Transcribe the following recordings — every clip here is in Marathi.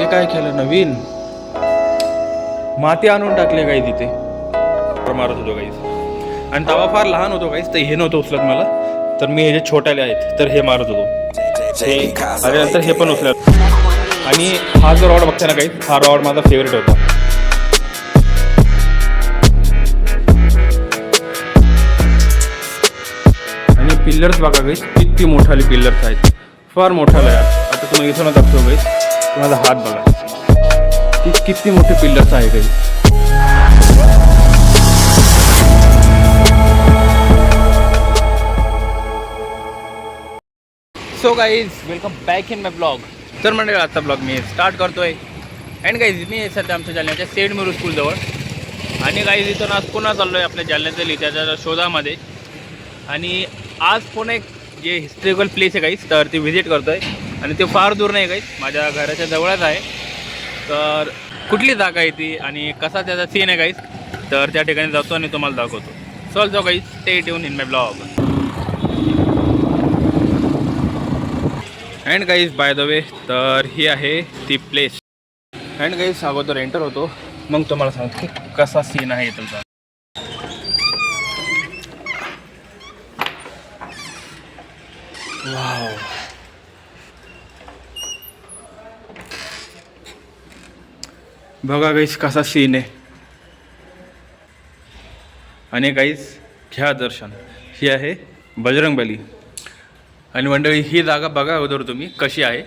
हे काय केलं नवीन? माती आणून टाकले काही तिथे मारत होतो काहीच आणि तवा फार लहान होतो काहीच तर हे नव्हतं उचलत मला. तर मी हे जे छोट्याले आहेत तर हे मारत होतो. हे आणि नंतर हे पण उचलत. आणि हा जो रॉड बघताना काही हा रॉड माझा फेवरेट होता. आणि पिल्लर्स बघा गाईस किती मोठाले पिल्लर्स आहेत. फार मोठाला आहे आता तुम्ही इथूनच दाखवतो गाईस माझा हात बघा की किती मोठे पिल्लर्स आहे काही so guys welcome back in my blog तर म्हणजे आजचा ब्लॉग मी स्टार्ट करतोय. अँड गाईज मी सध्या आमच्या जालन्याच्या सेंट मेरू स्कूलजवळ आणि गाईज इथून आज पुन्हा चाललो आहे आपल्या जालन्यातील त्याच्या शोधामध्ये. आणि आज पुन्हा एक जे हिस्ट्रिकल प्लेस आहे गाईज तर ती व्हिजिट करतोय. आणि ते फार दूर नाही काही माझ्या घराच्या जवळच आहे. तर कुठली जागा आहे ती आणि कसा त्याचा सीन आहे काहीच तर त्या ठिकाणी जातो आणि तुम्हाला दाखवतो. चल जाऊ काही ते ठेवून in my blog and guys by the way तर ही आहे ती प्लेस अँड गाईज अगोदर एंटर होतो. मग तुम्हाला सांगतो की कसा सीन आहे तुमचा. वाव बघा गाईस कसा सीन आहे. आणि गाईज घ्या दर्शन. ही आहे बजरंगबली आणि मंडळी ही जागा बघा अगोदर तुम्ही कशी आहे.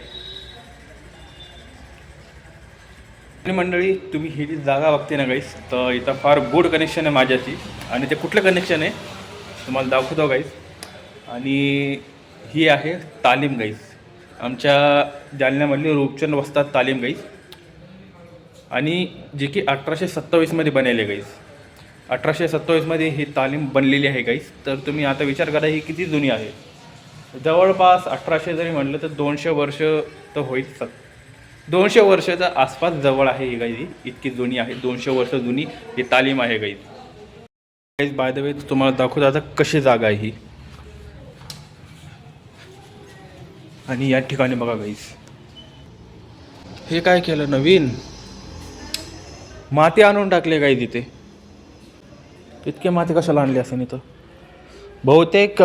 आणि मंडळी तुम्ही ही जी जागा बघते ना गाईस तर इथं फार गुड कनेक्शन आहे माझ्याशी. आणि ते कुठलं कनेक्शन आहे तुम्हाला दाखवतो गाईस आणि ही आहे तालीम गाईस आमच्या जालन्यामधली रूपचंद वस्तात तालीम गाईस आणि जे की अठराशे सत्तावीसमध्ये बनेले गाईस अठराशे सत्तावीसमध्ये ही तालीम बनलेली आहे गाईस तर तुम्ही आता विचार करा ही किती जुनी आहे? जवळपास अठराशे जरी म्हटलं तर दोनशे वर्ष तर होईल सत दोनशे वर्षाच्या आसपास जवळ आहे ही गाई इतकी जुनी आहे. दोनशे वर्ष जुनी ही तालीम आहे गाई गाईज बाय द वे तुम्हाला दाखवतो आता कशी जागा आहे ही. आणि या ठिकाणी बघा गाईस हे काय केलं नवीन? माती आणून टाकले काही तिथे? इतके माती कशाला आणली असेल इथं? बहुतेक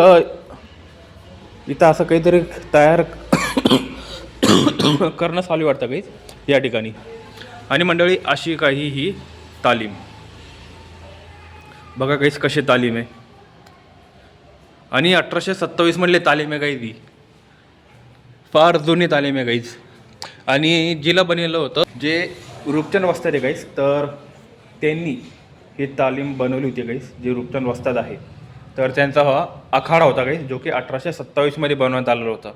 इथं असं काहीतरी तयार करणं चालू वाटतं काही या ठिकाणी. आणि मंडळी अशी काही ही तालीम. बघा काहीच कशी तालीम आहे. आणि अठराशे सत्तावीस मधले तालीम आहे काही ती फार जुनी तालीम आहे काहीच. आणि जिला बनवलं होतं जे रूपचंद वस्ताद आहे गाईस तर त्यांनी ही तालीम बनवली होती गाईस जे रूपचंद वस्ताद आहे. तर त्यांचा हा आखाडा होता गाईस जो की अठराशे सत्तावीसमध्ये बनवण्यात आलेला होता.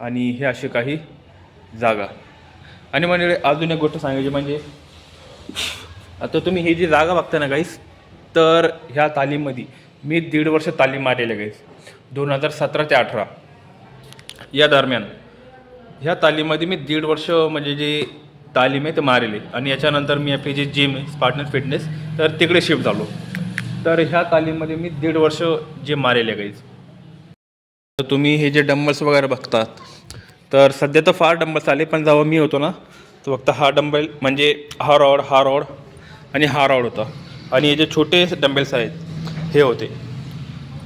आणि हे अशी काही जागा. आणि म्हणजे अजून एक गोष्ट सांगायची म्हणजे आता तुम्ही ही जी जागा बघता ना गाईस तर ह्या तालीममध्ये मी दीड वर्ष तालीम मारलेलं गाईस दोन हजार सतरा ते अठरा. या दरम्यान ह्या तालीममध्ये मी दीड वर्ष म्हणजे जे तालीम आहे ते मारेले आणि याच्यानंतर मी आपली जी जिम आहे स्पार्टनर फिटनेस तर तिकडे शिफ्ट झालो. तर ह्या तालीममध्ये मी दीड वर्ष जे मारेले काहीच तर तुम्ही हे जे डंबल्स वगैरे बघतात तर सध्या तर फार डंबल्स आले पण जेव्हा मी होतो ना तर फक्त हा डंबल म्हणजे हा रॉड हा रॉड आणि हा रॉड होता. आणि हे जे छोटे डंबेल्स आहेत हे होते.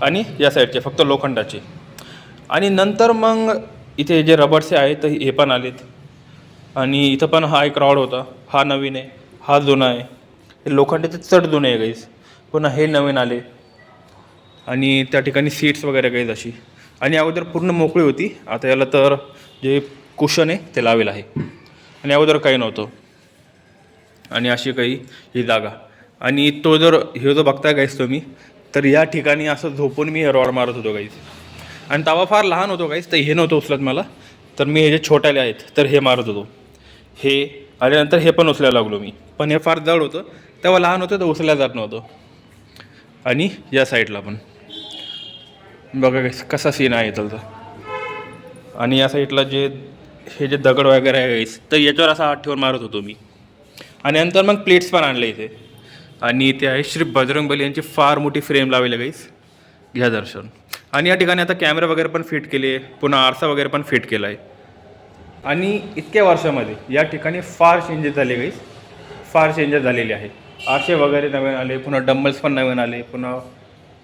आणि या साईडचे फक्त लोखंडाचे. आणि नंतर मग इथे जे रबरचे आहेत हे पण आलेत. आणि इथं पण हा एक रॉड होता. हा नवीन आहे. हा जुना आहे. हे लोखंडाचे चढ जुने आहे गाईस पुन्हा हे नवीन आले. आणि त्या ठिकाणी सीट्स वगैरे गाईज अशी. आणि अगोदर पूर्ण मोकळी होती. आता याला तर जे कुशन आहे ते लावेल आहे. आणि अगोदर काही नव्हतं. आणि अशी काही ही जागा. आणि तो जर हे जो बघताय गाईस तुम्ही तर या ठिकाणी असं झोपून मी रॉड मारत होतो गाईस आणि तवा फार लहान होतो गाईस तर हे नव्हतं उचलत मला. तर मी हे जे छोट्याले आहेत तर हे मारत होतो. हे आणि नंतर हे पण उचलायला लागलो मी. पण हे फार जड होतं. तेव्हा लहान होतं तर उचलल्या जात नव्हतं. आणि या साईडला पण. बघा कसा सीन आहे त्याचा आणि या साईडला जे हे जे दगड वगैरे आहे guys, तर याच्यावर असा हात ठेवून मारत होतो मी. आणि नंतर मग प्लेट्स पण आणले इथे. आणि इथे आहे श्री बजरंग बली यांची फार मोठी फ्रेम लावलेली गाईस घ्या दर्शन. आणि या ठिकाणी आता कॅमेरा वगैरे पण फिट केले पुन्हा आरसा वगैरे पण फिट केला आहे. आणि इतक्या वर्षामध्ये या ठिकाणी फार चेंजेस झाले गाईस फार चेंजेस झालेले आहे. आरसे वगैरे नवीन आले पुन्हा डंबल्स पण नवीन आले पुन्हा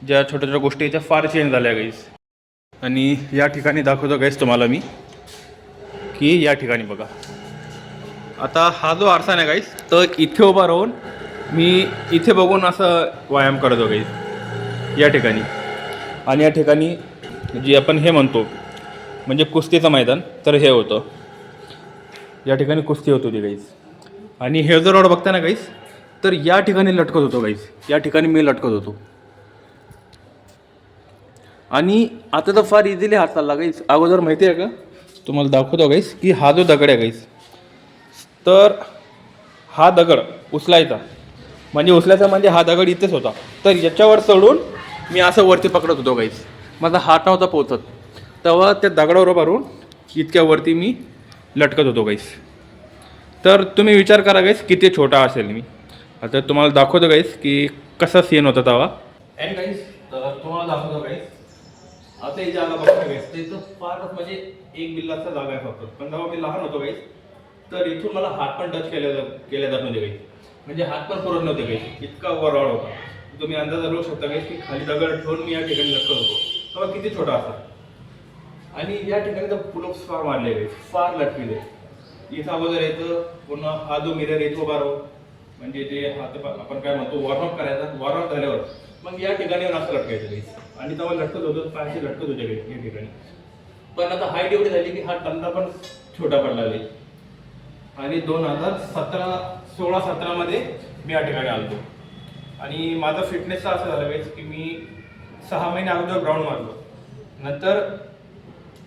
ज्या छोट्या छोट्या गोष्टी आहेत, त्या फार चेंज झाल्या गाईस आणि या ठिकाणी दाखवतो गाईस तुम्हाला मी की या ठिकाणी बघा. आता हा जो आरसा नाही गाईस तर इथे उभा राहून मी इथे बघून असं व्यायाम करतो गाईस या ठिकाणी. आणि या ठिकाणी जे आपण हे म्हणतो म्हणजे कुस्तीचं मैदान तर हे होतं. या ठिकाणी कुस्ती होत होती गाईस आणि हे जर रॉड बघता ना गाईस तर या ठिकाणी लटकत होतो गाईस या ठिकाणी मी लटकत होतो. आणि आता तर फार इझिली हात चालला गाईस अगोदर माहिती आहे का? तुम्हाला दाखवतो गाईस की हा जो दगड आहे गाईस तर हा दगड उचलायचा. म्हणजे उचलायचा म्हणजे हा दगड इथेच होता. तर याच्यावर चढून मी असं वरती पकडत होतो गाईस माझा हात नव्हता पोचत. तेव्हा त्या दगडावर भरून इतक्या वरती मी लटकत होतो गाईस तर तुम्ही विचार करा गाईस किती छोटा असेल मी. आता तुम्हाला दाखवतो गाईस की कसा सीन होता तेव्हा. अँड गाईस तर तुम्हाला दाखवतो गाईस आता ही जागा बघता गाईस तर इथं फारच म्हणजे एक बिल्लाचा जागा आहे फक्त. पण जेव्हा मी लहान होतो गाईस तर इथून मला हात पण टच केले जात केले जात नव्हते गाईस म्हणजे हात पण पुरत नव्हते गाईस इतका वरवाड होता. तुम्ही अंदाज लावू शकता गाईस की खाली दगड ठेवून मी या ठिकाणी लटकत होतो. तेव्हा किती छोटा असा. आणि या ठिकाणी तर पुलप्स फार मारले फार लटकेले इथं अगोदर येतं पुन्हा हा जो मिरर येतो बारो म्हणजे जे हात आपण काय म्हणतो वॉर्मअप करायचा वॉर्मअप झाल्यावर. मग या ठिकाणी असं लटकायचं काही. आणि तेव्हा लटकत होतो पायाशी लटकत होते काही या ठिकाणी. पण आता हाईट एवढी झाली की हा तंदा पण छोटा पडला आणि दोन हजार सतरा सोळा सतरामध्ये मी या ठिकाणी आलो आणि माझा फिटनेसचा असं झाला वेळेस की मी सहा महिने अगोदर ग्राउंड मारलो. नंतर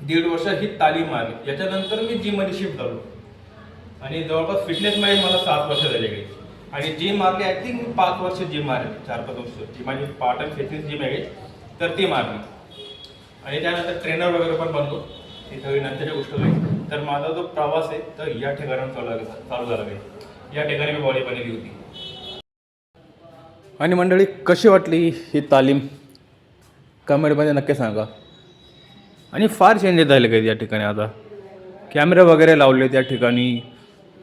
दीड वर्ष ही तालीम मारली. याच्यानंतर मी जिममध्ये शिफ्ट झालो. आणि जवळपास फिटनेसमध्ये मला सात वर्ष झाले काही आणि जिम मारली आय थिंक मी पाच वर्ष जिम मारली. चार पाच वर्ष. जी माझी पार्ट अँड फिटनेस जिम आहे तर ती मारली. आणि त्यानंतर ट्रेनर वगैरे पण बनलो. ती सगळी नंतरची गोष्ट होईल. तर माझा जो प्रवास आहे तर या ठिकाणी चालू झाला चालू झाला आहे. या ठिकाणी मी बॉडी बनवली होती. आणि मंडळी कशी वाटली ही तालीम? कमेंटमध्ये नक्की सांगा. आणि फार चेंजेस झाले काही या ठिकाणी आता. कॅमेरे वगैरे लावले त्या ठिकाणी.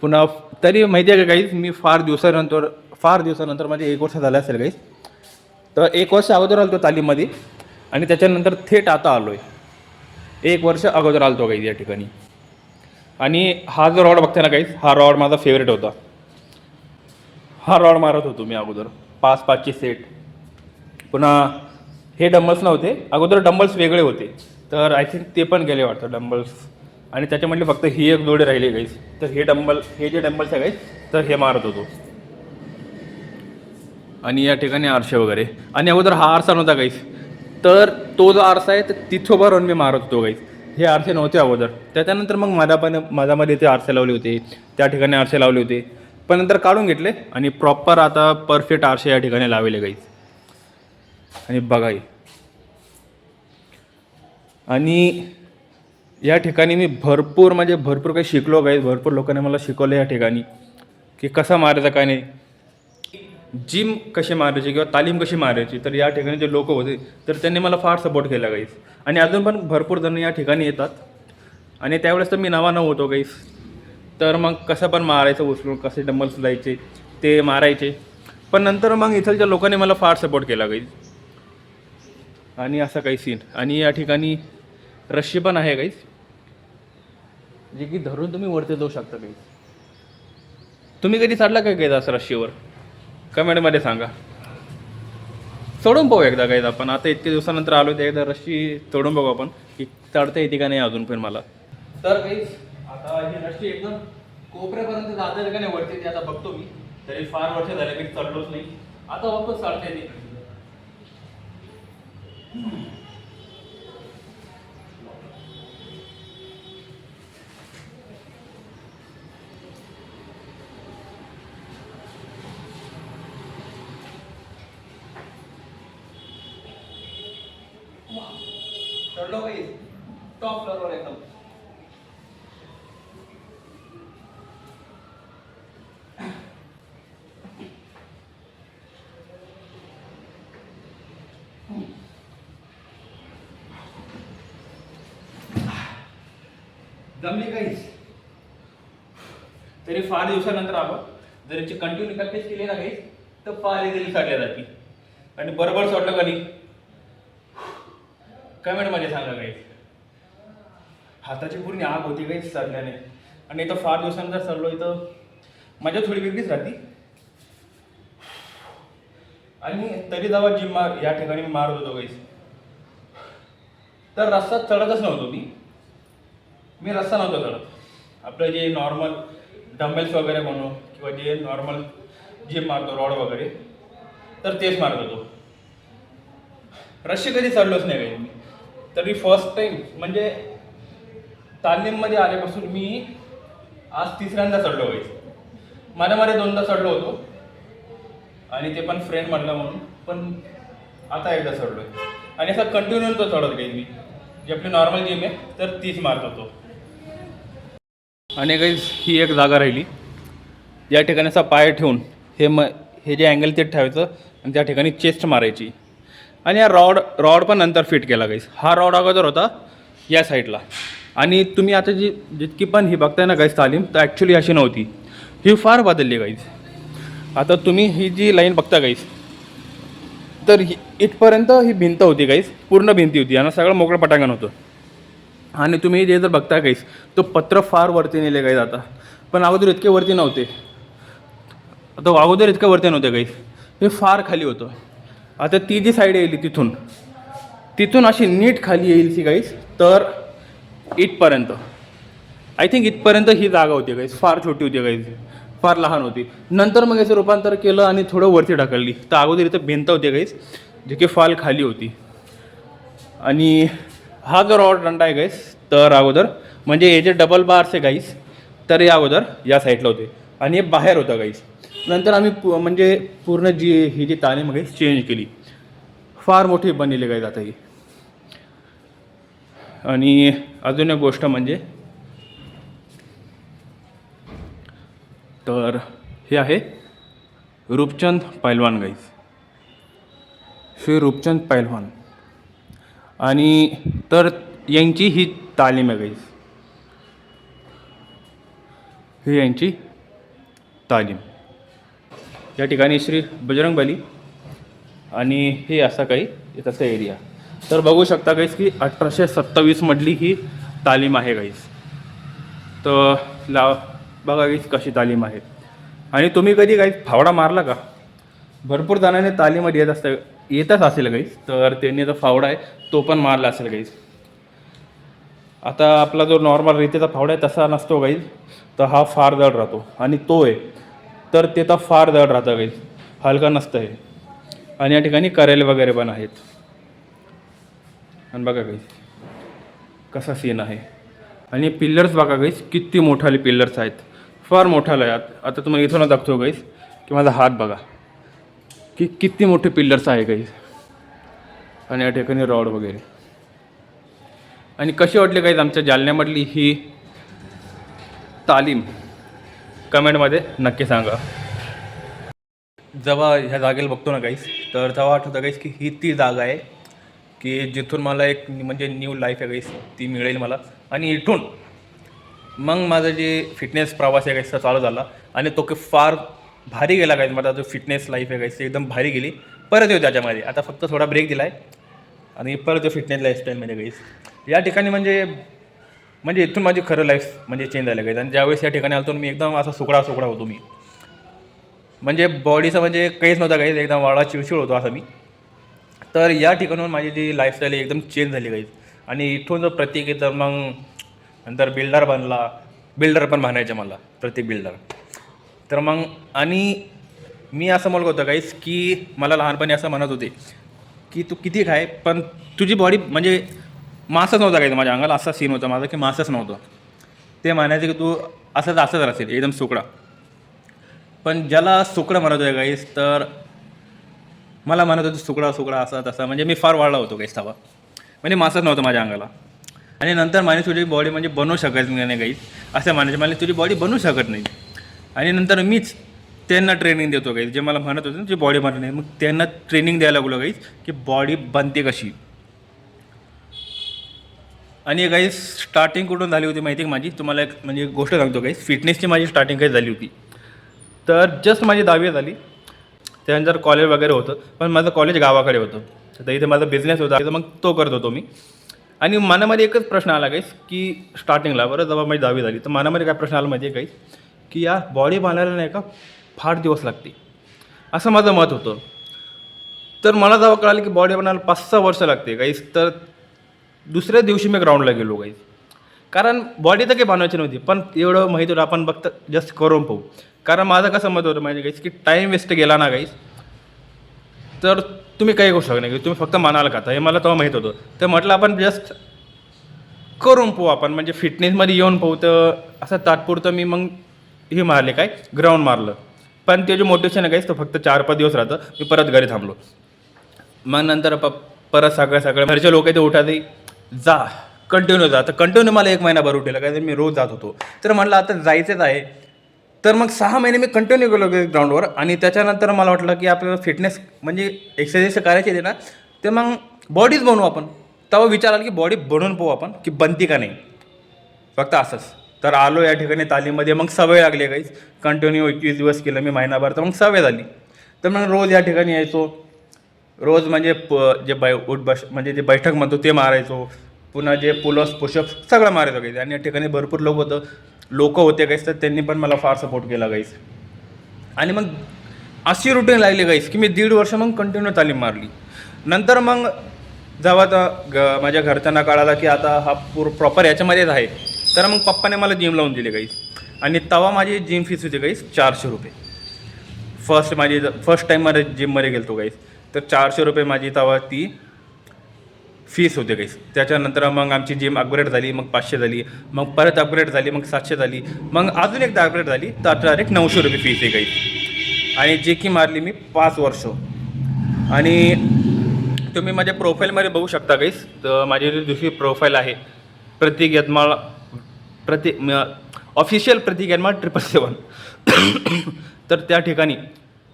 पुन्हा तरी माहिती आहे का काहीच मी फार दिवसानंतर फार दिवसानंतर माझे एक वर्ष झालं असेल काहीच तर एक वर्ष अगोदर आलो तालीममध्ये आणि त्याच्यानंतर थेट आता आलो आहे एक वर्ष अगोदर आलतो काही या ठिकाणी. आणि हा जो रॉड बघताना काहीच हा रॉड माझा फेवरेट होता. हा रॉड मारत होतो मी अगोदर. पाच पाचचे सेट पुन्हा हे डंबल्स नव्हते. अगोदर डंबल्स वेगळे होते. तर आय थिंक ते पण गेले वाटतं डंबल्स. आणि त्याच्यामधले फक्त ही एक जोडी राहिले गाईस तर हे डंबल हे जे डंबल्स आहे गाईस तर हे मारत होतो. आणि या ठिकाणी आरसे वगैरे. आणि अगोदर हा आरसा नव्हता गाईस तर तो जो आरसा आहे तर तिथं उभा राहून मी मारत होतो गाईस हे आरसे नव्हते अगोदर. त्याच्यानंतर मग माझ्या पण माझ्यामध्ये ते आरसे लावले होते. त्या ठिकाणी आरसे लावले होते. पण नंतर काढून घेतले आणि प्रॉपर आता परफेक्ट आरसे या ठिकाणी लावले गाईस आणि बघाई आणि या ठिकाणी मी भरपूर म्हणजे भरपूर काही शिकलो काही भरपूर लोकांनी मला शिकवलं या ठिकाणी. की कसा मारायचा काय नाही. जिम कशी मारायची किंवा तालीम कशी मारायची तर या ठिकाणी जे लोक होते तर त्यांनी मला फार सपोर्ट केला गाईस आणि अजून पण भरपूर जण या ठिकाणी येतात. आणि त्यावेळेस तर मी नवा नव होतो गाईस तर मग कसं पण मारायचं उचलून कसे डंबल्स जायचे ते मारायचे. पण नंतर मग इथलच्या लोकांनी मला फार सपोर्ट केला गाईस आणि असं काही सीन आणि या ठिकाणी रश्शी पण आहे गाईस जे की धरून तुम्ही वरती जाऊ शकता काही तुम्ही कधी चढला काय गाईज असं रश्शीवर कमेंटमध्ये सांगा. चढून पाहू एकदा गाईज आपण. आता इतक्या दिवसानंतर आलो ते एकदा रश्शी चढून बघू आपण की चढता येते का नाही अजून पण मला. तर गाईज आता ही रश्शी एकदम कोपऱ्यापर्यंत जाता का नाही वरती ते आता बघतो मी. तरी फार वर्ष झाले की चढलोच नाही. आता वापस चढता येते. चढलो काही टॉप फ्लोअरवर एकदम. जमली काहीच तरी फार दिवसानंतर आलो. जर याची कंटिन्यू प्रॅक्टिस केली ना काही तर फार इझिली साठल्या जाते. आणि बरोबर सोडलं का नाही? कमेंटमध्ये सांगा काही हाताची पूर्ण आग होती काही सरल्याने आणि इथं फार दिवसानंतर सरलो इथं मजा थोडी वेगळीच राहते. आणि तरी जावा जिम मार या ठिकाणी मी मारत होतो काही तर रस्ता चढतच नव्हतो मी. मी रस्ता नव्हतो चढत. आपलं जे नॉर्मल डंबेल्स वगैरे म्हणू किंवा जे नॉर्मल जिम मारतो रॉड वगैरे तर तेच मारत होतो. रस्से कधी चढलोच नाही काही मी. तरी फर्स्ट टाइम म्हणजे तालीममध्ये आल्यापासून मी आज तिसऱ्यांदा चढलो व्हायचं माझ्या मध्ये दोनदा चढलो होतो. आणि ते पण फ्रेंड म्हणलं म्हणून पण आता एकदा चढलोय. आणि असं कंटिन्यू तो चढत गेली मी. जी आपली नॉर्मल जिम आहे तर तीच मारत होतो. आणि काही ही एक जागा राहिली. या ठिकाणी असा पाय ठेवून हे म हे जे अँगल ते ठेवायचं आणि त्या ठिकाणी चेस्ट मारायची. आणि हा रॉड रॉड पण नंतर फिट केला गाईस हा रॉड अगोदर होता या साईडला आणि तुम्ही आता जी जितकी पण ही बघताय ना गाईस तालीम तर ॲक्च्युली अशी नव्हती. ही फार बदलली गाईस आता तुम्ही ही जी लाईन बघता गाईस तर ही इथपर्यंत ही भिंत होती गाईस पूर्ण भिंती होती. आणि सगळं मोकळं पटांगण होतं. आणि तुम्ही जे जर बघता गाईस तो पत्र फार वरती नेले गाईस आता. पण अगोदर इतके वरती नव्हते. आता अगोदर इतके वरती नव्हते गाईस हे फार खाली होतं. आता ती जी साईड येईल तिथून तिथून अशी नीट खाली येईल ती गाईस तर इथपर्यंत. आय थिंक इथपर्यंत ही जागा होती गाईस फार छोटी होती गाईस फार लहान होती. नंतर मग याचं रूपांतर केलं आणि थोडं वरती ढकलली. तर अगोदर इथं भिंत होती गाईस जे की फार खाली होती. आणि हा जो रॉड दंडा आहे गाईस तर अगोदर म्हणजे हे जे डबल बार्स आहे गाईस तर हे अगोदर या साईडला होते. आणि हे बाहेर होतं गाईस नंतर आम्ही पु म्हणजे पूर्ण जी ही जी तालीम गाईस चेंज केली. फार मोठी बनलेली गाईज आता ही. आणि अजून एक गोष्ट म्हणजे तर हे आहे रूपचंद पैलवान गाईज श्री रूपचंद पैलवान. आणि तर यांची ही तालीम आहे गाईज ही यांची तालीम. या ठिकाणी श्री बजरंगबली आणि हे असा काही त्याचा एरिया तर बघू शकता काहीच की अठराशे सत्तावीसमधली ही तालीम आहे काहीच तर ला बघा गाईस कशी तालीम आहे. आणि तुम्ही कधी काही फावडा मारला का? भरपूर जणांनी तालीमध्ये येत असतं येतच असेल काहीच तर त्यांनी जो फावडा आहे तो पण मारला असेल काहीच आता आपला जो नॉर्मल रीतीचा फावडा आहे तसा नसतो काहीच तर हा फार जड राहतो. आणि तो आहे तर ते तर फार जड राहतं गाईस हलका नसतं हे. आणि या ठिकाणी करेल वगैरे पण आहेत. आणि बघा गाईज कसा सीन आहे. आणि पिल्लर्स बघा गाईस किती मोठाले पिल्लर्स आहेत. फार मोठाले आहेत. आता तुम्हाला इथूनच दाखवतो गाईस की माझा हात बघा. की किती मोठे पिल्लर्स आहे गाईस आणि या ठिकाणी रॉड वगैरे. आणि कशी वाटली गाईज आमच्या जालन्यामधली ही तालीम. कमेंटमध्ये नक्की सांगा. जेव्हा ह्या जागेला बघतो ना गाईस तर तेव्हा आठवतं गाईस की ही ती जागा आहे की जिथून मला एक म्हणजे न्यू लाईफ आहे गाईस ती मिळेल मला. आणि इथून मग माझा जे फिटनेस प्रवास आहे गाईस चालू झाला. आणि तो की फार भारी गेला गाईस माझा जो फिटनेस लाईफ आहे गाईस एकदम भारी गेली. परत येऊ त्याच्यामध्ये. आता फक्त थोडा ब्रेक दिला आहे आणि परत जो फिटनेस लाईफस्टाईलमध्ये गाईस या ठिकाणी म्हणजे म्हणजे इथून माझी खरं लाईफ म्हणजे चेंज झालं गाईस आणि ज्यावेळेस या ठिकाणी आलो मी एकदम असा सुकडा सुकडा होतो मी. म्हणजे बॉडीचं म्हणजे काहीच नव्हतं काही एकदम वाळा चिवचिळ होतो असं मी. तर या ठिकाणून माझी जी लाईफस्टाईल एकदम चेंज झाली गाईज आणि इथून जर प्रत्येक येतं मग नंतर बिल्डर बनला. बिल्डर पण म्हणायचे मला प्रत्येक बिल्डर तर मग आणि मी असं म्हणत होतं गाईस की मला लहानपणी असं म्हणत होते की तू किती खाय पण तुझी बॉडी म्हणजे मासच नव्हता काही माझ्या अंगाला असा सीन होता माझा की मासच नव्हतं. ते म्हणायचं की तू असंच असंच राहशील एकदम सुकडा. पण ज्याला सुकडं म्हणत होते गाईस तर मला म्हणत होतं सुकडा सुकडा असा तसा. म्हणजे मी फार वाढला होतो काहीच तवा म्हणजे मासच नव्हतं माझ्या अंगाला. आणि नंतर म्हणे तुझी बॉडी म्हणजे बनवू शकत नाही गाईस असं म्हणायचं मला तुझी बॉडी बनवू शकत नाही. आणि नंतर मीच त्यांना ट्रेनिंग देतो काही जे मला म्हणत होते तुझी बॉडी बनत नाही मग त्यांना ट्रेनिंग द्यायला लागलो गाईस की बॉडी बनते कशी? आणि काही स्टार्टिंग कुठून झाली होती माहिती आहे माझी? तुम्हाला एक म्हणजे गोष्ट सांगतो काही फिटनेसची माझी स्टार्टिंग काही झाली होती. तर जस्ट माझी दहावी झाली. त्यानंतर कॉलेज वगैरे होतं पण माझं कॉलेज गावाकडे होतं. तर इथे माझा बिझनेस होता. तर मग तो करत होतो मी. आणि मनामध्ये एकच प्रश्न आला काहीच की स्टार्टिंगला बरं जेव्हा माझी दहावी झाली तर मनामध्ये काय प्रश्न आला माहिती आहे काहीच की या बॉडी बांधायला नाही का फार दिवस लागते. असं माझं मत होतं. तर मला जेव्हा कळालं की बॉडी बनायला पाच सहा वर्ष लागते काहीच तर दुसऱ्या दिवशी मी ग्राउंडला गेलो काहीच कारण बॉडी तर काही बनवायची नव्हती पण एवढं माहीत होतं आपण फक्त जस्ट करून पाहू. कारण माझं कसं मत होतं माहिती काहीच की टाईम वेस्ट गेला ना काहीच तर तुम्ही काही करू शकत नाही तुम्ही फक्त मनाला खाता. हे मला तेव्हा माहीत होतं. तर म्हटलं आपण जस्ट करून पाहू आपण. म्हणजे फिटनेसमध्ये येऊन पाहू तर असं तात्पुरतं मी मग हे मारले काय ग्राउंड मारलं. पण ते जे मोटिवेशन आहे काहीच तो फक्त चार पाच दिवस राहतं. मी परत घरी थांबलो. मग नंतर प परत सगळं सगळं घरचे लोक ते उठाते जा कंटिन्यू जा. तर कंटिन्यू मला एक महिना भर उठेला कारण मी रोज जात होतो. तर म्हटलं आता जायचंच आहे. तर मग सहा महिने मी कंटिन्यू गेलो ग्राउंडवर आणि त्याच्यानंतर मला वाटलं की आपल्याला फिटनेस म्हणजे एक्सरसाइज करायची आहे ना तर मग बॉडीच बनवू आपण. तेव्हा विचार आला की बॉडी बनवून पाहू आपण की बनती का नाही. फक्त असंच. तर आलो या ठिकाणी तालीममध्ये मग सवय लागली काहीच कंटिन्यू एकवीस दिवस केलं मी महिनाभर. तर मग सवय झाली. तर मग रोज या ठिकाणी यायचो. रोज म्हणजे प जे बै उठ बस म्हणजे जे बैठक म्हणतो ते मारायचो. पुन्हा जे पुलस पुशअप सगळं मारायचो काही आणि या ठिकाणी भरपूर लोक होतं. लोक होते काहीच तर त्यांनी पण मला फार सपोर्ट केला काहीच आणि मग अशी रुटीन लागली काहीच की मी दीड वर्ष मग कंटिन्यू तालीम मारली. नंतर मग जेव्हा आता ग माझ्या घरच्यांना कळाला की आता हा पूर प्रॉपर याच्यामध्येच आहे. तर मग पप्पाने मला जिम लावून दिली काहीच आणि तवा माझी जिम फीस होती काहीच चारशे रुपये. फर्स्ट माझी फर्स्ट टाईममध्ये जिममध्ये तो काहीच तर चारशे रुपये माझी तेव्हा ती फीस होते काहीच त्याच्यानंतर मग आमची जिम अपग्रेड झाली मग पाचशे झाली मग परत अपग्रेड झाली मग सातशे झाली मग अजून एकदा अपग्रेड झाली तर आता डायरेक्ट नऊशे रुपये फीस आहे काही आणि जे की मारली मी पाच वर्ष. आणि तुम्ही माझ्या प्रोफाईलमध्ये बघू शकता काहीच तर माझी जी दुसरी प्रोफाईल आहे प्रतीक यत्माळ प्रति ऑफिशियल प्रतीक यत्माळ ट्रिपल सेवन तर त्या ठिकाणी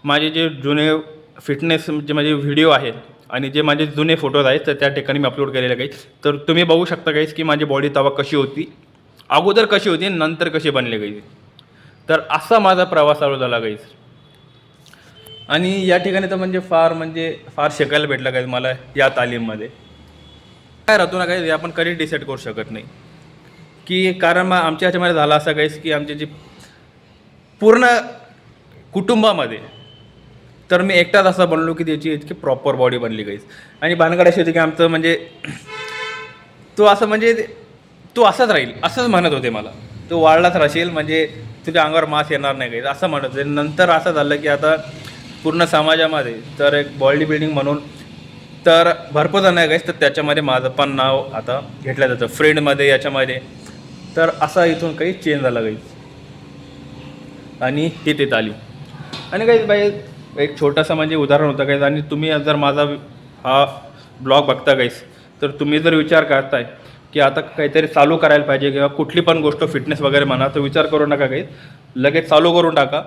माझे जे जुने फिटनेस जे माझे व्हिडिओ आहेत आणि जे माझे जुने फोटोज आहेत तर त्या ठिकाणी मी अपलोड केलेले काही तर तुम्ही बघू शकता काहीच की माझी बॉडी तवा कशी होती अगोदर कशी होती नंतर कशी बनली काही तर असा माझा प्रवास चालू झाला काहीच आणि या ठिकाणी तर म्हणजे फार म्हणजे फार शिकायला भेटलं काही मला या तालीममध्ये. काय राहतो ना काही आपण कधी डिसाईड करू शकत नाही. की कारण मग आमच्या ह्याच्यामध्ये झालं असं काहीच की आमची जी पूर्ण कुटुंबामध्ये तर मी एकटाच असा बनलो की त्याची इतकी प्रॉपर बॉडी बनली काहीच आणि भानगड अशी होती की आमचं म्हणजे तो असं म्हणजे तो असाच राहील असंच म्हणत होते मला. तो वाढलाच राहशील म्हणजे तुझ्या अंगावर मास येणार नाही काही असं म्हणत होते. नंतर असं झालं की आता पूर्ण समाजामध्ये तर एक बॉडी बिल्डिंग म्हणून तर भरपूर जण आहे काहीच तर त्याच्यामध्ये माझं पण नाव आता घेतलं जातं. फ्रेंडमध्ये याच्यामध्ये. तर असा इथून काही चेंज झाला काही आणि हे ते आली. आणि काही बाई एक छोटासा म्हणजे उदाहरण होतं काही आणि तुम्ही जर माझा हा ब्लॉग बघता काहीच तर तुम्ही जर विचार करताय की आता काहीतरी चालू करायला पाहिजे किंवा कुठली पण गोष्ट फिटनेस वगैरे म्हणा तर विचार करू नका काही लगेच चालू करून टाका.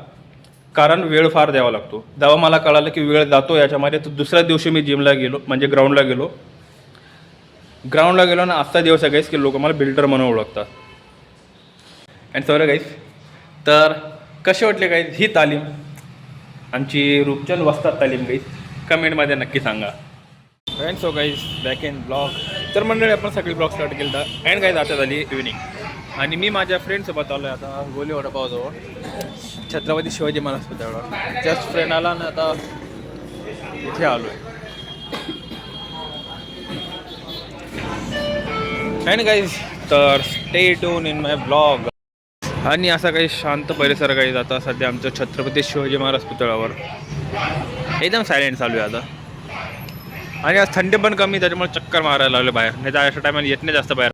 कारण वेळ फार द्यावा लागतो. जेव्हा मला कळालं की वेळ जातो याच्यामध्ये. तर दुसऱ्या दिवशी मी जिमला गेलो म्हणजे ग्राउंडला गेलो. ग्राउंडला गेलो ना आजचा दिवस आहे गाईस की लोक मला बिल्डर म्हणून ओळखतात. अँड सॉरी गाईस तर कसे वाटले गाईज ही तालीम? आमची रूपचंद वस्तात तालीम गाईस कमेंटमध्ये नक्की सांगा. And so guys back in blog तर मंडळी आपण सगळी ब्लॉग स्टार्ट केलं होता अँड गाईज आता झाली इव्हिनिंग आणि मी माझ्या फ्रेंडसोबत आलो आहे आता. गोली वडापावजवळ छत्रपती शिवाजी महाराज पुतळ्यावर जस्ट फ्रेंड आला आणि आता इथे आलो आहे अँड गाईज तर stay tuned in my blog आणि असा काही शांत परिसर काही जाता सध्या आमचं छत्रपती शिवाजी महाराज पुतळ्यावर. एकदम सायलेंट चालू आहे आता. आणि आज थंडी पण कमी त्याच्यामुळे चक्कर मारायला लागले बाहेर. नाही तर अशा टायमाला येत नाही जास्त बाहेर.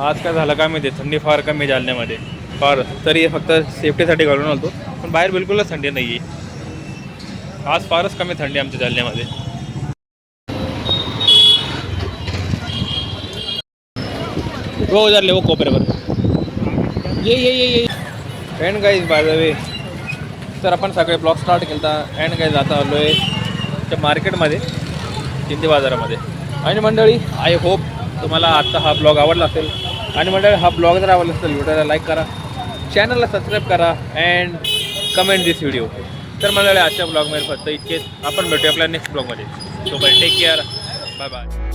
आज काय झालं काय माहिती? थंडी फार कमी जालन्यामध्ये. फार. तरी फक्त सेफ्टीसाठी घालून आलतो. पण बाहेर बिलकुलच थंडी नाही आहे आज फारच कमी थंडी आमच्या जालन्यामध्ये. हो झाले हो कोपऱ्यावर. ये ये ये ये। And guys by the way तर आपण सगळे ब्लॉग स्टार्ट केला अँड गाईज आता आलो आहे त्या मार्केटमध्ये चिंदी बाजारामध्ये. आणि मंडळी आय होप तुम्हाला आत्ता हा ब्लॉग आवडला असेल. आणि मंडळी हा ब्लॉग जर आवडला असेल व्हिडिओला लाईक करा. चॅनलला सबस्क्राईब करा अँड कमेंट दिस व्हिडिओ तर मंडळी आजच्या ब्लॉगमध्ये फक्त इतकेच. आपण भेटूया आपल्या नेक्स्ट ब्लॉगमध्ये so bye take care bye bye